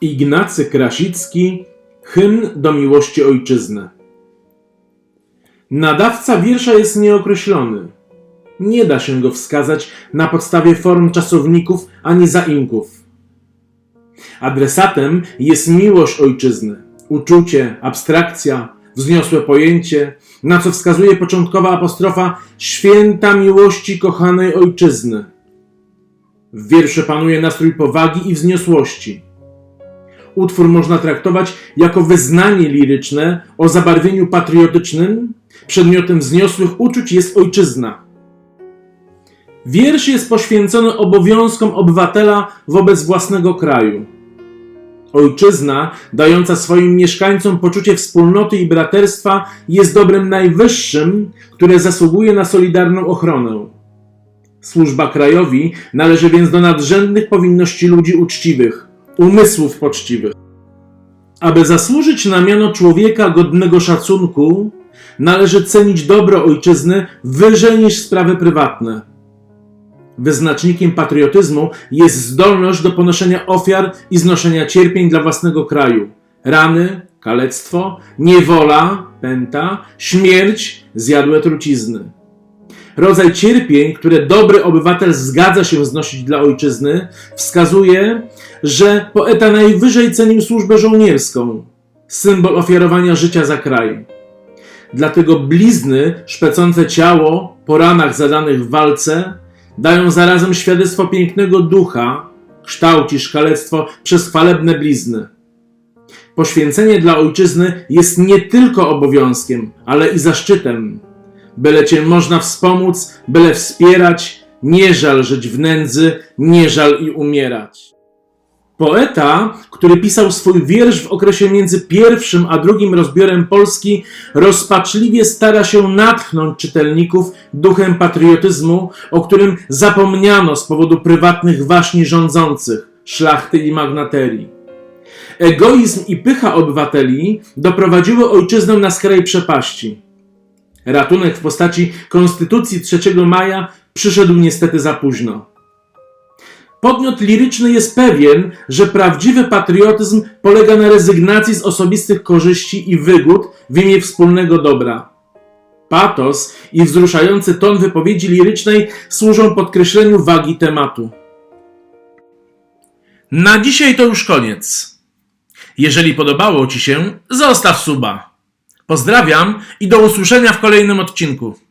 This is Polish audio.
Ignacy Krasicki Hymn do miłości ojczyzny Nadawca wiersza jest nieokreślony. Nie da się go wskazać na podstawie form czasowników ani zaimków. Adresatem jest miłość ojczyzny, uczucie, abstrakcja, wzniosłe pojęcie, na co wskazuje początkowa apostrofa święta miłości kochanej ojczyzny. W wierszy panuje nastrój powagi i wzniosłości. Utwór można traktować jako wyznanie liryczne o zabarwieniu patriotycznym. Przedmiotem wzniosłych uczuć jest ojczyzna. Wiersz jest poświęcony obowiązkom obywatela wobec własnego kraju. Ojczyzna, dająca swoim mieszkańcom poczucie wspólnoty i braterstwa, jest dobrem najwyższym, które zasługuje na solidarną ochronę. Służba krajowi należy więc do nadrzędnych powinności ludzi uczciwych, umysłów poczciwych. Aby zasłużyć na miano człowieka godnego szacunku, należy cenić dobro ojczyzny wyżej niż sprawy prywatne. Wyznacznikiem patriotyzmu jest zdolność do ponoszenia ofiar i znoszenia cierpień dla własnego kraju. Rany, kalectwo, niewola, pęta, śmierć, zjadłe trucizny. Rodzaj cierpień, które dobry obywatel zgadza się znosić dla ojczyzny, wskazuje, że poeta najwyżej cenił służbę żołnierską, symbol ofiarowania życia za kraj. Dlatego blizny szpecące ciało po ranach zadanych w walce dają zarazem świadectwo pięknego ducha, kształci szkalectwo przez chwalebne blizny. Poświęcenie dla ojczyzny jest nie tylko obowiązkiem, ale i zaszczytem. Byle cię można wspomóc, byle wspierać, nie żal żyć w nędzy, nie żal i umierać. Poeta, który pisał swój wiersz w okresie między pierwszym a drugim rozbiorem Polski, rozpaczliwie stara się natchnąć czytelników duchem patriotyzmu, o którym zapomniano z powodu prywatnych waśni rządzących, szlachty i magnaterii. Egoizm i pycha obywateli doprowadziły ojczyznę na skraj przepaści. Ratunek w postaci Konstytucji 3 maja przyszedł niestety za późno. Podmiot liryczny jest pewien, że prawdziwy patriotyzm polega na rezygnacji z osobistych korzyści i wygód w imię wspólnego dobra. Patos i wzruszający ton wypowiedzi lirycznej służą podkreśleniu wagi tematu. Na dzisiaj to już koniec. Jeżeli podobało Ci się, zostaw suba. Pozdrawiam i do usłyszenia w kolejnym odcinku.